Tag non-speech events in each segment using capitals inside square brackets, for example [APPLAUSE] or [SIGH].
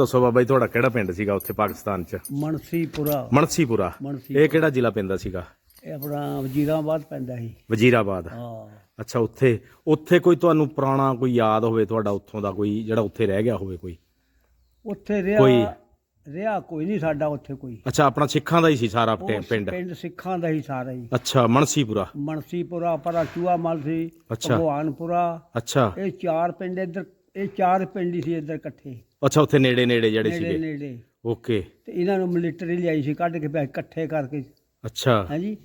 ਦੱਸੋ ਬਾਬਾ ਜੀ ਤੁਹਾਡਾ ਕਿਹੜਾ ਪਿੰਡ ਸੀਗਾ ਉੱਥੇ ਪਾਕਿਸਤਾਨ 'ਚ? ਮਨਸੀਪੁਰਾ। ਮਨਸੀਪੁਰਾ। ਮਨਸੀ ਇਹ ਕਿਹੜਾ ਜ਼ਿਲ੍ਹਾ ਪੈਂਦਾ ਸੀਗਾ? ਇਹ ਆਪਣਾ ਵਜੀਰਾਬਾਦ ਪੈਂਦਾ ਸੀ। ਵਜ਼ੀਰਾਬਾਦ। ਹਾਂ। ਅੱਛਾ ਉੱਥੇ ਉੱਥੇ ਕੋਈ ਤੁਹਾਨੂੰ ਪੁਰਾਣਾ ਕੋਈ ਯਾਦ ਹੋਵੇ ਤੁਹਾਡਾ ਉੱਥੋਂ ਦਾ ਕੋਈ ਜਿਹੜਾ ਉੱਥੇ ਰਹਿ ਗਿਆ ਹੋਵੇ ਕੋਈ? ਉੱਥੇ ਕੋਈ- ਰਿਹਾ ਰਿਹਾ ਕੋਈ ਨਹੀਂ ਸਾਡਾ ਉੱਥੇ ਕੋਈ। ਅੱਛਾ ਆਪਣਾ ਸਿੱਖਾਂ ਦਾ ਹੀ ਸੀ ਸਾਰਾ ਉਹ ਪਿੰ- ਪਿੰਡ? ਪਿੰਡ ਸਿੱਖਾਂ ਦਾ ਹੀ ਸਾਰਾ ਹੀ। ਅੱਛਾ ਮਨਸੀਪੁਰਾ। ਮਨਸੀਪੁਰਾ ਪਰਾ ਚੂਆ ਮਲ ਸੀ ਅੱਛਾ। ਭਗਵਾਨਪੁਰਾ। ਅੱਛਾ। ਇਹ ਚਾਰ ਪਿੰਡ ਇੱਧਰ ਇਹ ਚਾਰ ਪਿੰਡ ਹੀ ਸੀ ਇੱਧਰ ਇਕੱਠੇ। ਅੱਛਾ ਉੱਥੇ ਨੇੜੇ ਨੇੜੇ ਜਿਹੜੇ ਨੇੜੇ ਸੀਗੇ? ਨੇੜੇ। ਓਕੇ। ਤੇ ਇਹਨਾਂ ਨੂੰ ਮਿਲਟਰੀ ਲਿਆਈ ਸੀ ਕੱਢ ਕੇ ਪੈਸੇ ਇਕੱਠੇ ਕਰਕੇ। ਅੱਛਾ। ਹਾਂਜੀ।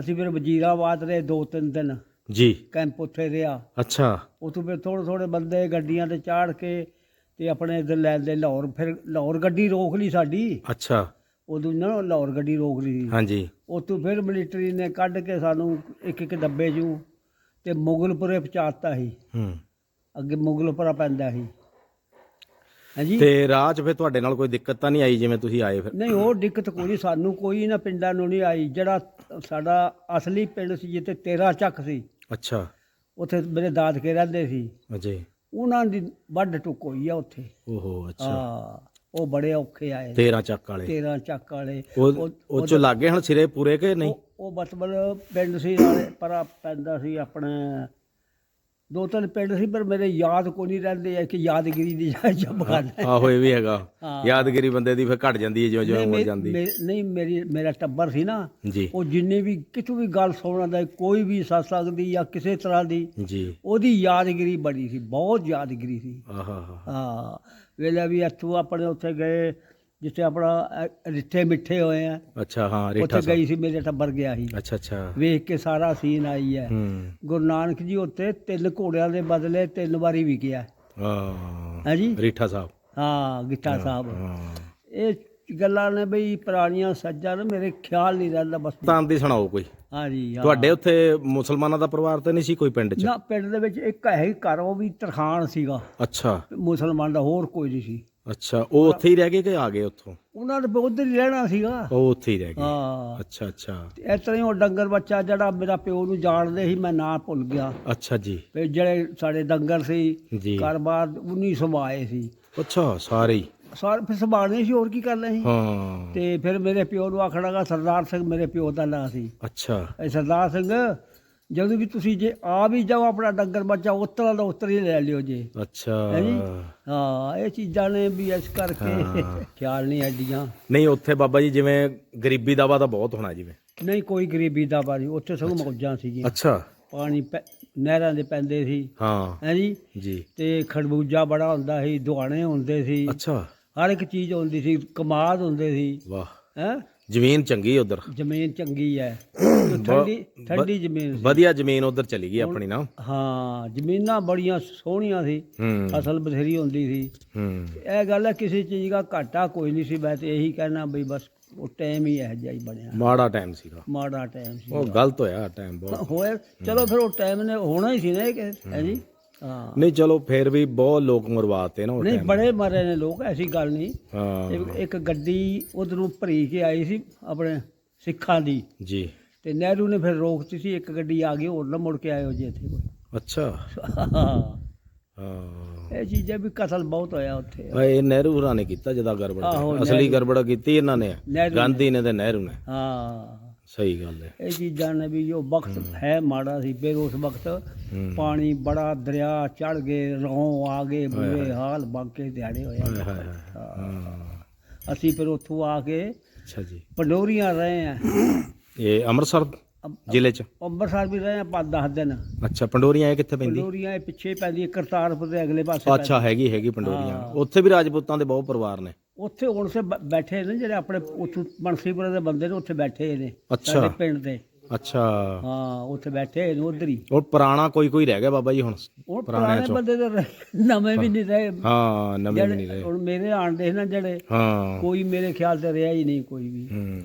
ਅਸੀਂ ਫਿਰ ਵਜੀਰਾਬਾਦ ਰਹੇ ਦੋ ਤਿੰਨ ਦਿਨ। ਜੀ। ਕੈਂਪ ਉੱਥੇ ਰਿਹਾ। ਅੱਛਾ। ਉਤੋਂ ਫਿਰ ਥੋੜੇ ਥੋੜੇ ਬੰਦੇ ਗੱਡੀਆਂ ਤੇ ਚਾੜ ਕੇ ਤੇ ਆਪਣੇ ਇੱਧਰ ਲੈ ਲੈ ਲਾਹੌਰ। ਫਿਰ ਲਾਹੌਰ ਗੱਡੀ ਰੋਕ ਲਈ ਸਾਡੀ। ਅੱਛਾ। ਉਦੋਂ ਨਾ ਲਾਹੌਰ ਗੱਡੀ ਰੋਕ ਲਈ। ਹਾਂਜੀ। ਉਤੋਂ ਫਿਰ ਮਿਲਟਰੀ ਨੇ ਕੱਢ ਕੇ ਸਾਨੂੰ ਇੱਕ ਇੱਕ ਡੱਬੇ 'ਚੋਂ ਤੇ ਮੁਗਲਪੁਰੇ ਪਹੁੰਚਾਤਾ ਸੀ। ਹੂੰ। ਅੱਗੇ ਮੁਗਲਪੁਰਾ ਪੈਂਦਾ ਸੀ। ਹਾਂਜੀ। ਤੇ ਰਾਹ 'ਚ ਫਿਰ ਤੁਹਾਡੇ ਨਾਲ ਕੋਈ ਦਿੱਕਤ ਤਾਂ ਨਹੀਂ ਆਈ ਜਿਵੇਂ ਤੁਸੀਂ ਆਏ ਫਿਰ? ਨਹੀਂ ਉਹ ਦਿੱਕਤ ਕੋਈ ਨਹੀਂ ਸਾਨੂੰ ਕੋਈ ਇਹਨਾਂ ਪਿੰਡਾਂ ਨੂੰ ਨਹੀਂ ਆਈ। ਜਿਹੜਾ ਸਾਡਾ ਅਸਲੀ ਪਿੰਡ ਸੀ ਜਿੱਥੇ 13 ਚੱਕ ਸੀ ਅੱਛਾ। ਉੱਥੇ ਮੇਰੇ ਦਾਦਕੇ ਰਹਿੰਦੇ ਸੀ। ਅਜੇ ਉਹਨਾਂ ਦੀ ਵੱਢ ਟੁੱਕ ਹੋਈ ਆ ਉੱਥੇ। ਓਹੋ ਅੱਛਾ। ਹਾਂ ਉਹ ਬੜੇ ਔਖੇ ਆਏ। 13 ਚੱਕ ਵਾਲੇ। 13 ਚੱਕ ਵਾਲੇ। ਉਹ ਉਹ ਚ ਲੱਗੇ ਹਣ ਸਿਰੇ ਪੂਰੇ ਕਿ ਨਹੀਂ? ਉਹ ਉਹ ਮਤਲਬ ਪਿੰਡ ਸੀ ਨਾਲੇ ਪਰਾ ਪੈਂਦਾ ਸੀ ਆਪਣੇ ਦੋ ਤਿੰਨ ਪਿੰਡ ਸੀ ਪਰ ਮੇਰੇ ਯਾਦ ਕੋਈ ਨਹੀਂ ਰਹਿੰਦੇ ਆ ਕਿ ਯਾਦਗਿਰੀ ਦੀ ਜਬ ਗੱਲ ਹੈ ਆਹੋ ਇਹ ਵੀ ਹੈਗਾ। ਯਾਦਗਿਰੀ ਬੰਦੇ ਦੀ ਫਿਰ ਘਟ ਜਾਂਦੀ ਹੈ ਜਿਉਂ ਜਿਉਂ ਨਹੀਂ, ਉਮਰ ਜਾਂਦੀ। ਨਹੀਂ ਮੇਰੀ ਮੇਰਾ ਟੱਬਰ ਸੀ ਨਾ ਉਹ ਜਿੰਨੇ ਵੀ ਕਿਤੋਂ ਵੀ ਗੱਲ ਸੁਣਨ ਦਾ ਕੋਈ ਵੀ ਸਤਸੰਗ ਦੀ ਜਾਂ ਕਿਸੇ ਤਰ੍ਹਾਂ ਦੀ ਜੀ। ਉਹਦੀ ਯਾਦਗਿਰੀ ਬੜੀ ਸੀ ਬਹੁਤ ਯਾਦਗਿਰੀ ਸੀ। ਆਹਾ। ਹਾਂ ਵੇਲੇ ਵੀ ਇੱਥੋਂ ਆਪਣੇ ਉੱਥੇ ਗਏ ਜਿੱਥੇ ਆਪਣਾ ਅ, ਰਿੱਠੇ ਮਿੱਠੇ ਹੋਏ ਆ। ਅੱਛਾ ਹਾਂ ਰੇਠਾ ਉੱਥੇ ਗਈ ਸੀ ਮੇਰੇ ਟੱਬਰ ਗਿਆ ਸੀ। ਅੱਛਾ ਅੱਛਾ। ਵੇਖ ਕੇ ਸਾਰਾ ਸੀਨ ਆਈ ਹੈ। ਹੂੰ। ਗੁਰੂ ਨਾਨਕ ਜੀ ਉੱਤੇ ਤਿੰਨ ਘੋੜਿਆਂ ਦੇ ਬਦਲੇ ਤਿੰਨ ਵਾਰੀ ਵਿਕਿਆ। ਹਾਂ। ਹਾਂਜੀ ਰੀਠਾ ਸਾਹਿਬ। ਹਾਂ ਗਿੱਟਾ ਸਾਹਿਬ। ਹਾਂ। ਇਹ ਗੱਲਾਂ ਨੇ ਬਈ ਪੁਰਾਣੀਆਂ ਸੱਜਾਂ ਨੇ ਮੇਰੇ ਖਿਆਲ ਨਹੀਂ ਰਹਿੰਦਾ ਬਸ। ਤਾਂ ਦੀ ਸੁਣਾਓ ਕੋਈ। ਹਾਂਜੀ ਹਾਂ। ਤੁਹਾਡੇ ਉੱਥੇ ਮੁਸਲਮਾਨਾਂ ਦਾ ਪਰਿਵਾਰ ਤਾਂ ਨਹੀਂ ਸੀ ਕੋਈ ਪਿੰਡ 'ਚ? ਨਾ ਪਿੰਡ ਦੇ ਵਿੱਚ ਇੱਕ ਹੈ ਹੀ ਘਰ ਉਹ ਵੀ ਤਰਖਾਨ ਸੀਗਾ। ਅੱਛਾ। ਮੁਸਲਮਾਨ ਦਾ ਹੋਰ ਕੋਈ ਨਹੀਂ ਸੀ। ਅੱਛਾ ਉਹ ਉੱਥੇ ਹੀ ਰਹਿ ਗਏ ਕਿ ਆ ਗਏ ਉੱਥੋਂ? ਉਹਨਾਂ ਨੇ ਉਧਰ ਹੀ ਰਹਿਣਾ ਸੀਗਾ। ਉਹ ਉੱਥੇ ਹੀ ਰਹਿ ਗਏ। ਹਾਂ। ਅੱਛਾ ਅੱਛਾ। ਤੇ ਇਸ ਤਰ੍ਹਾਂ ਹੀ ਉਹ ਡੰਗਰ ਬੱਚਾ ਜਿਹੜਾ ਮੇਰਾ ਪਿਓ ਨੂੰ ਜਾਣਦੇ ਸੀ ਮੈਂ ਨਾਂ ਭੁੱਲ ਗਿਆ। ਅੱਛਾ ਜੀ। ਤੇ ਜਿਹੜੇ ਸਾਡੇ ਡੰਗਰ ਸੀ ਜੀ। ਘਰ ਬਾਰ 1900 ਆਏ ਸੀ। ਅੱਛਾ ਸਾਰੇ ਹੀ। ਸਾਰੇ ਫਿਰ ਸੰਭਾਲਣੇ ਸੀ ਹੋਰ ਕੀ ਕਰਨਾ ਸੀ? ਹਾਂ। ਤੇ ਫਿਰ ਮੇਰੇ ਪਿਓ ਨੂੰ ਆਖਣਾਗਾ ਸਰਦਾਰ ਸਿੰਘ ਮੇਰੇ ਪਿਓ ਦਾ ਨਾਂ ਸੀ। ਅੱਛਾ। ਇਹ ਸਰਦਾਰ ਸਿੰਘ ਜਦੋਂ ਵੀ ਤੁਸੀਂ ਜੇ ਆ ਵੀ ਜਾਓ ਆਪਣਾ ਡੰਗਰ ਬੱਚਾ ਉਤਰਾ ਦਾ ਉਤਰ ਹੀ ਲੈ ਲਿਓ ਜੇ। ਅੱਛਾ। ਹੈ ਜੀ? ਹਾਂ ਇਹ ਚੀਜ਼ਾਂ ਨੇ ਵੀ ਇਸ ਕਰਕੇ [LAUGHS] ਖਿਆਲ ਨਹੀਂ ਐਡੀਆਂ। ਨਹੀਂ ਉੱਥੇ ਬਾਬਾ ਜੀ ਜਿਵੇਂ ਗਰੀਬੀ ਦਾ ਵਾ ਤਾਂ ਬਹੁਤ ਹੋਣਾ ਜਿਵੇਂ। ਨਹੀਂ ਕੋਈ ਗਰੀਬੀ ਦਾ ਬਾਰੀ ਉੱਥੇ ਸਗੋਂ ਮੌਜਾਂ ਸੀਗੀਆਂ। ਅੱਛਾ। ਪਾਣੀ ਨਹਿਰਾਂ ਦੇ ਪੈਂਦੇ ਸੀ। ਹਾਂ। ਹੈ ਜੀ? ਜੀ। ਤੇ ਖਰਬੂਜਾ ਬੜਾ ਹੁੰਦਾ ਸੀ ਦੁਆਣੇ ਹੁੰਦੇ ਸੀ। ਅੱਛਾ। ਹਰ ਇੱਕ ਚੀਜ਼ ਹੁੰਦੀ ਸੀ ਕਮਾਦ ਹੁੰਦੇ ਸੀ। ਵਾਹ। ਹੈ? ਜ਼ਮੀਨ ਚੰਗੀ ਉਧਰ। ਜ਼ਮੀਨ ਚੰਗੀ ਹੈ ਠੰਡੀ ਠੰਡੀ ਜ਼ਮੀਨ ਸੀ। ਵਧੀਆ ਜ਼ਮੀਨ ਉਧਰ ਚਲੀ ਗਈ ਆਪਣੀ ਨਾ। ਹਾਂ ਜ਼ਮੀਨਾਂ ਬੜੀਆਂ ਸੋਹਣੀਆਂ ਸੀ। ਫਸਲ ਬਥੇਰੀ ਹੁੰਦੀ ਸੀ। ਇਹ ਗੱਲ ਹੈ ਕਿਸੇ ਚੀਜ਼ ਦਾ ਘਾਟਾ ਕੋਈ ਨਹੀਂ ਸੀ। ਮੈਂ ਤੇ ਇਹੀ ਕਹਿਣਾ ਬਈ ਬਸ ਉਹ ਟਾਈਮ ਹੀ ਇਹੋ ਜਿਹਾ ਹੀ ਬਣਿਆ। ਮਾੜਾ ਟਾਈਮ ਸੀਗਾ। ਮਾੜਾ ਟਾਈਮ ਸੀ ਉਹ ਗਲਤ ਹੋਇਆ ਟਾਈਮ ਬਹੁਤ। ਹੋਏ ਚਲੋ ਫਿਰ ਉਹ ਟਾਈਮ ਨੇ ਹੋਣਾ ਹੀ ਸੀ ਨਾ ਇਹ ਹੈ ਜੀ। ਹਾਂ। ਨਹੀਂ ਚਲੋ ਫੇਰ ਵੀ ਬਹੁਤ ਲੋਕ ਮਰਵਾਤੇ ਨਾ ਉਹ ਨਹੀਂ ਬੜੇ ਮਰੇ ਨੇ ਲੋਕ ਐਸੀ ਗੱਲ ਨਹੀਂ। ਹਾਂ। ਇੱਕ- ਇੱਕ ਗੱਡੀ ਉਧਰੋਂ ਭਰੀ ਕੇ ਆਈ ਸੀ ਆਪਣੇ ਸਿੱਖਾਂ ਦੀ। ਜੀ। ਤੇ ਨਹਿਰੂ ਨੇ ਫਿਰ ਰੋਕਤੀ ਸੀ ਇੱਕ ਗੱਡੀ ਆ ਗਈ ਹੋਰ ਨਾ ਮੁੜ ਕੇ ਆਇਓ ਜੀ ਇੱਥੇ ਕੋਈ। ਅੱਛਾ। ਹਾਂ। ਹਾਂ ਇਹ ਚੀਜ਼ਾਂ ਵੀ ਕਤਲ ਬਹੁਤ ਹੋਇਆ ਉੱਥੇ। ਆ ਇਹ ਨਹਿਰੂ ਹੋਰਾਂ ਨੇ ਕੀਤਾ ਜਦਾ ਗੜਬੜ ਆਹੋ, ਅਸਲੀ ਗੜਬੜ ਕੀਤੀ ਇਹਨਾਂ ਨੇ। ਨਹਿਰੂ ਨੇ। ਗਾਂਧੀ ਨੇ ਤੇ ਨਹਿਰੂ ਨੇ। ਹਾਂ। ਸਹੀ ਗੱਲ ਹੈ। ਇਹ ਚੀਜ਼ਾਂ ਨੇ ਵੀ ਜੋ ਵਕਤ ਹੈ। ਮਾੜਾ ਸੀ ਫਿਰ ਉਸ ਵਕਤ ਪਾਣੀ ਬੜਾ ਦਰਿਆ ਚੜ ਗਏ ਰੌਂ ਆ ਗਏ ਬੁਰੇ ਹਾਲ ਬਾਂਕੇ ਦਿਹਾੜੇ ਹੋਏ ਹਾਏ ਹਾਏ ਹਾਏ। ਹਾਂ। ਅਸੀਂ ਫਿਰ ਉੱਥੋਂ ਆ ਕੇ ਅੱਛਾ ਜੀ। ਪੰਡੋਰੀਆਂ ਰਹੇ ਆ। ਇਹ ਅੰਮ੍ਰਿਤਸਰ ਜ਼ਿਲ੍ਹੇ ਚ? ਅੰਮ੍ਰਿਤਸਰ ਵੀ ਰਹੇ ਆ ਪੰਜ 10 ਦਿਨ। ਅੱਛਾ ਪੰਡੋਰੀਆਂ ਇਹ ਕਿੱਥੇ ਪੈਂਦੀ? ਪੰਡੋਰੀਆਂ ਇਹ ਪਿੱਛੇ ਪੈਂਦੀ ਹੈ, ਕਰਤਾਰਪੁਰ ਦੇ ਅਗਲੇ ਪਾਸੇ ਅੱਛਾ ਹੈਗੀ ਹੈਗੀ ਪੰਡੋਰੀਆਂ। ਉੱਥੇ ਵੀ ਰਾਜਪੂਤਾਂ ਦੇ ਬਹੁਤ ਪਰਿਵਾਰ ਨੇ। ਉੱਥੇ ਹੁਣ ਸੇ ਬ- ਬੈਠੇ ਨੇ ਜਿਹੜੇ ਆਪਣੇ ਉੱਥੋਂ ਮਨਸੀਪੁਰ ਦੇ ਬੰਦੇ ਨੇ ਉੱਥੇ ਬੈਠੇ ਨੇ। ਅੱਛਾ। ਸਾਡੇ ਪਿੰਡ ਦੇ। ਅੱਛਾ। ਹਾਂ ਉੱਥੇ ਬੈਠੇ ਨੇ ਉਧਰ ਹੀ। ਉਹ ਪੁਰਾਣਾ ਕੋਈ ਕੋਈ ਰਹਿ ਗਿਆ ਬਾਬਾ ਜੀ ਹੁਣ? ਪੁਰਾਣੇ ਬੰਦੇ ਤੇ ਰਹੇ- ਨਵੇਂ ਵੀ ਨਹੀਂ ਰਹੇ। ਹਾਂ ਨਵੇਂ ਵੀ ਨਹੀਂ ਰਹੇ। ਹੁਣ ਮੇਰੇ ਆਣ ਦੇ ਨਾ ਜਿਹੜੇ ਹਾਂ। ਕੋਈ ਮੇਰੇ ਖਿਆਲ ਤੇ ਰਿਹਾ ਹੀ ਨਹੀਂ ਕੋਈ ਵੀ। ਹੂੰ।